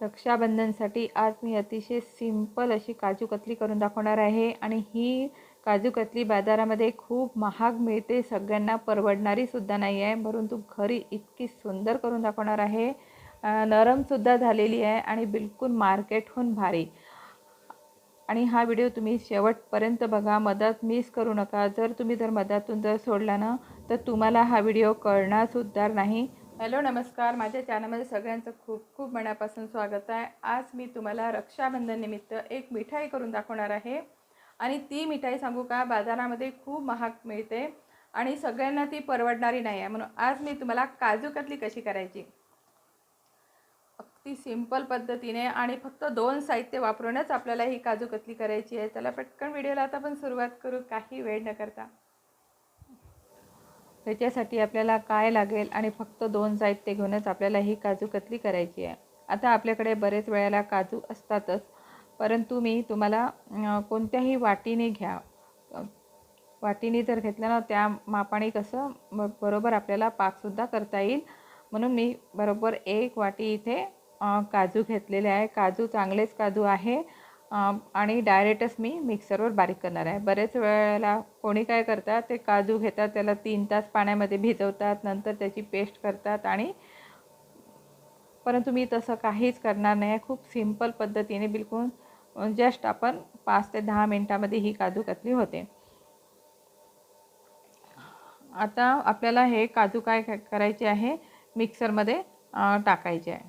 रक्षाबंधनसाठी आज मी अतिशय सिंपल अशी काजू कतली करून दाखवणार आहे आणि ही काजू कतली बाजारामध्ये खूप महाग मिळते सगळ्यांना परवडणारी सुद्धा नाही आहे परंतु घरी इतकी सुंदर करून दाखवणार आहे. नरमसुद्धा झालेली आहे आणि बिलकुल मार्केटहून भारी. आणि हा व्हिडिओ तुम्ही शेवटपर्यंत बघा मधात मिस करू नका. जर तुम्ही जर मधातून जर सोडला ना तर तुम्हाला हा व्हिडिओ कळणारसुद्धा नाही. हॅलो नमस्कार. माझ्या चॅनलमध्ये सगळ्यांचं खूप खूप मनापासून स्वागत आहे. आज मी तुम्हाला रक्षाबंधननिमित्त एक मिठाई करून दाखवणार आहे. आणि ती मिठाई सांगू का बाजारामध्ये खूप महाग मिळते आणि सगळ्यांना ती परवडणारी नाही आहे. म्हणून आज मी तुम्हाला काजू कतली कशी करायची? अगदी सिंपल पद्धतीने आणि फक्त दोन साहित्य वापरूनच आपल्याला ही काजू कतली करायची आहे. चला पटकन व्हिडिओला आता आपण सुरुवात करू. काही वेळ न करता. त्याच्यासाठी आपल्याला काय लागेल आणि फक्त दोन साहित्य घेऊनच आपल्याला ही काजू कतली करायची आहे? आता आपल्याकडे बरेच वेळेला काजू असतातच परंतु मी तुम्हाला कोणत्याही वाटीने घ्या. वाटीने जर घेतलं ना त्या मापाने कसं ब- बरोबर आपल्याला पाकसुद्धा करता येईल. म्हणून मी बरोबर एक वाटी इथे काजू घेतलेले आहे. काजू चांगलेच काजू आहे. आणि डायरेक्टच मी मिक्सरवर बारीक करणार आहे. बरेच वेळेला कोणी काय करतात ते काजू घेतात त्याला तीन तास पाण्यामध्ये भिजवतात नंतर त्याची पेस्ट करतात आणि परंतु मी तसं काहीच करणार नाही. आहे खूप सिंपल पद्धतीने बिलकुल जस्ट आपण पाच ते दहा मिनटामध्ये ही काजू कतली होते. आता आपल्याला हे काजू काय करायचे आहे मिक्सरमध्ये टाकायचे आहे.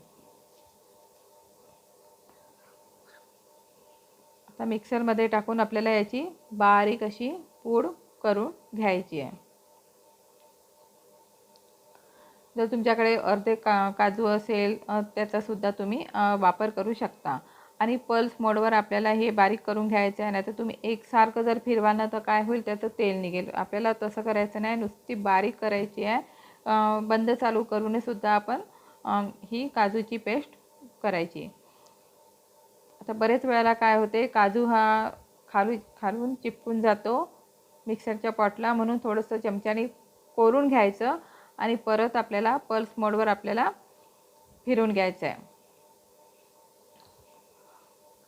आता मिक्सरमध्ये टाकून आपल्याला याची बारीक अशी पूड करून घ्यायची आहे. जर तुमच्याकडे अर्धे का काजू असेल त्याचासुद्धा तुम्ही वापर करू शकता. आणि पल्स मोडवर आपल्याला हे बारीक करून घ्यायचं आहे नाही तर तुम्ही एकसारखं जर फिरवा ना तर काय होईल त्याचं तेल निघेल. आपल्याला तसं करायचं नाही नुसती बारीक करायची आहे. बंद चालू करूनसुद्धा आपण ही काजूची पेस्ट करायची. आता बरेच वेळेला काय होते काजू हा खालू खालून चिपकून जातो मिक्सरच्या पॉटला. म्हणून थोडंसं चमच्याने कोरून घ्यायचं आणि परत आपल्याला पल्स मोडवर आपल्याला फिरून घ्यायचं आहे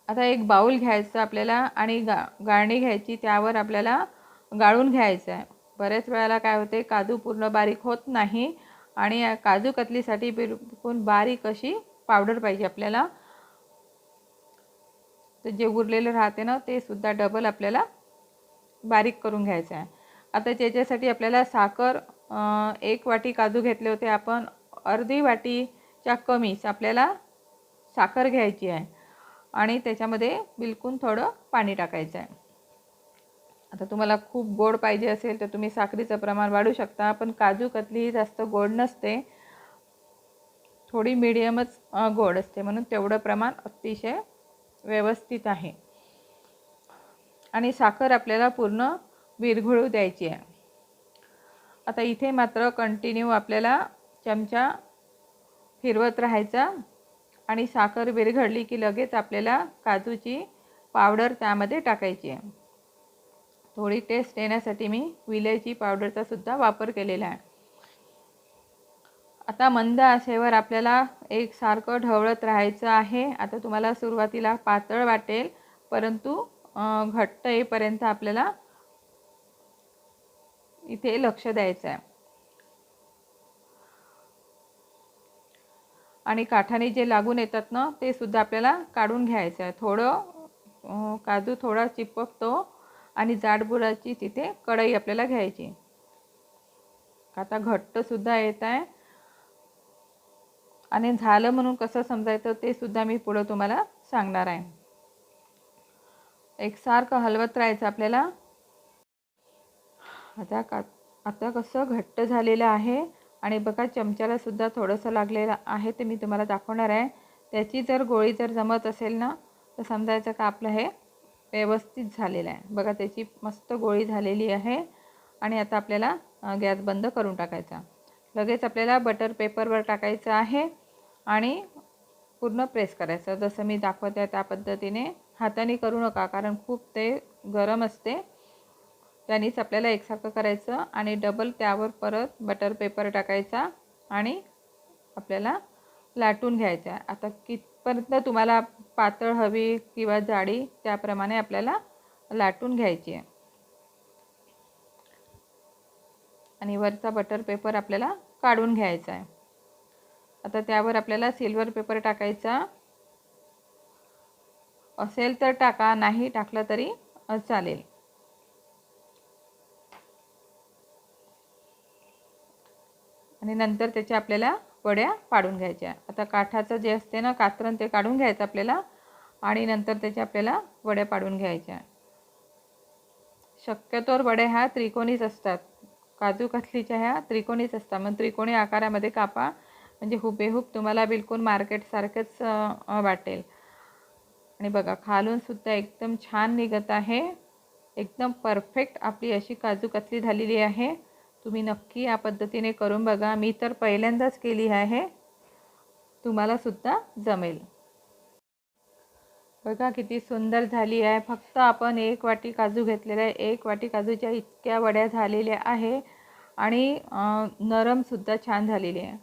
आता एक बाऊल घ्यायचं आपल्याला आणि गा गाळणी घ्यायची त्यावर आपल्याला गाळून घ्यायचं आहे बऱ्याच वेळेला काय होते काजू पूर्ण बारीक होत नाही आणि काजू कतलीसाठी बिलकुल बारीक अशी पावडर पाहिजे आपल्याला. तर जे उरलेलं राहते ना ते सुद्धा डबल आपल्याला बारीक करून घ्यायचं आहे. आता त्याच्यासाठी आपल्याला साखर एक वाटी काजू घेतले होते आपण. अर्धी वाटीच्या कमीच आपल्याला साखर घ्यायची आहे. आणि त्याच्यामध्ये बिलकुल थोडं पाणी टाकायचं आहे. आता तुम्हाला खूप गोड पाहिजे असेल तर तुम्ही साखरेचं प्रमाण वाढवू शकता पण काजू कतली ही जास्त गोड नसते. थोडी मिडियमच गोड असते म्हणून तेवढं प्रमाण अतिशय व्यवस्थित आहे. आणि साखर आपल्याला पूर्ण विरघळू द्यायची आहे. आता इथे मात्र कंटिन्यू आपल्याला चमचा फिरवत राहायचा आणि साखर विरघळली की लगेच आपल्याला काजूची पावडर त्यामध्ये टाकायची आहे. थोडी टेस्ट येण्यासाठी मी विलेची पावडरचा सुद्धा वापर केलेला आहे. आता मंद आशेवर आपल्याला एक सारखं ढवळत राहायचं आहे. आता तुम्हाला सुरुवातीला पातळ वाटेल परंतु घट्ट येईपर्यंत आपल्याला इथे लक्ष द्यायचं आहे आणि काठाने जे लागून येतात ना ते सुद्धा आपल्याला काढून घ्यायचं आहे थोडं काजू थोडा चिपकतो आणि जाडबुडाची तिथे कढई आपल्याला घ्यायची. आता घट्टसुद्धा येत आहे. आणि झालं म्हणून कसं समजायचं ते सुद्धा मी पुढं तुम्हाला सांगणार आहे. एकसारखं हलवत राहायचं आपल्याला. आता का आता कसं घट्ट झालेलं आहे आणि बघा चमच्याला सुद्धा थोडंसं लागलेलं आहे ते मी तुम्हाला दाखवणार आहे. त्याची जर गोळी जर जमत असेल ना तर समजायचं का आपलं हे व्यवस्थित झालेलं आहे. बघा त्याची मस्त गोळी झालेली आहे आणि आता आपल्याला गॅस बंद करून टाकायचा. लगेच आपल्याला बटर पेपरवर टाकायचं आहे. आणि पूर्ण प्रेस करायचं. जसं मी दाखवत आहे त्या पद्धतीने हाताने करू नका कारण खूप ते गरम असते. त्यानेच आपल्याला एकसारखं करायचं आणि डबल त्यावर परत बटर पेपर टाकायचा आणि आपल्याला लाटून घ्यायचं. आहे आता कितपर्यंत तुम्हाला पातळ हवी किंवा जाडी त्याप्रमाणे आपल्याला लाटून घ्यायची आहे. आणि वरचा बटर पेपर आपल्याला काढून घ्यायचा आहे. आता त्यावर आपल्याला सिल्वर पेपर टाकायचा. असेल तर टाका नाही टाकलं तरी चालेल. आणि नंतर त्याच्या आपल्याला वड्या पाडून घ्यायच्या. आता काठाचं जे असते ना कात्रण ते काढून घ्यायचं आपल्याला आणि नंतर त्याच्या आपल्याला वड्या पाडून घ्यायच्या. शक्यतोवर वड्या ह्या त्रिकोणीच असतात. काजू कतलीच्या ह्या त्रिकोणीच असतात. मग त्रिकोणी आकारामध्ये कापा. म्हणजे हुबेहूब तुम्हाला बिलकुल मार्केटसारखंच वाटेल. आणि बघा खालून सुद्धा एकदम छान निघत आहे. एकदम परफेक्ट आपली अशी काजू कतली झालेली आहे. तुम्ही नक्की या पद्धतीने करून बघा. मी तर पहिल्यांदाच केली आहे. तुम्हालासुद्धा जमेल. बघा किती सुंदर झाली आहे. फक्त आपण एक वाटी काजू घेतलेला आहे. एक वाटी काजूच्या इतक्या वड्या झालेल्या आहे. आणि नरमसुद्धा छान झालेली आहे.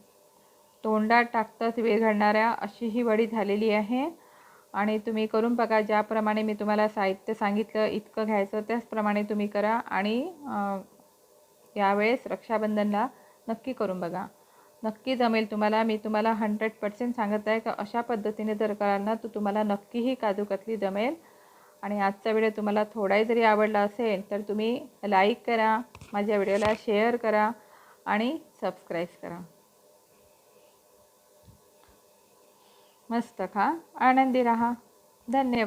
तोंडात टाकताच वेळ घडणाऱ्या अशी ही वडी झालेली आहे. आणि तुम्ही करून बघा ज्याप्रमाणे मी तुम्हाला साहित्य सांगितलं इतकं घ्यायचं त्याचप्रमाणे तुम्ही करा. आणि यावेळेस रक्षाबंधनला नक्की करून बघा. नक्की जमेल तुम्हाला. मी तुम्हाला हंड्रेड पर्सेंट सांगत आहे का अशा पद्धतीने जर कराल ना तर तुम्हाला नक्कीही काजूकतली जमेल. आणि आजचा व्हिडिओ तुम्हाला थोडाही जरी आवडला असेल तर तुम्ही लाईक करा माझ्या व्हिडिओला शेअर करा आणि सबस्क्राईब करा. मस्त खा आनंदी राहा. धन्यवाद.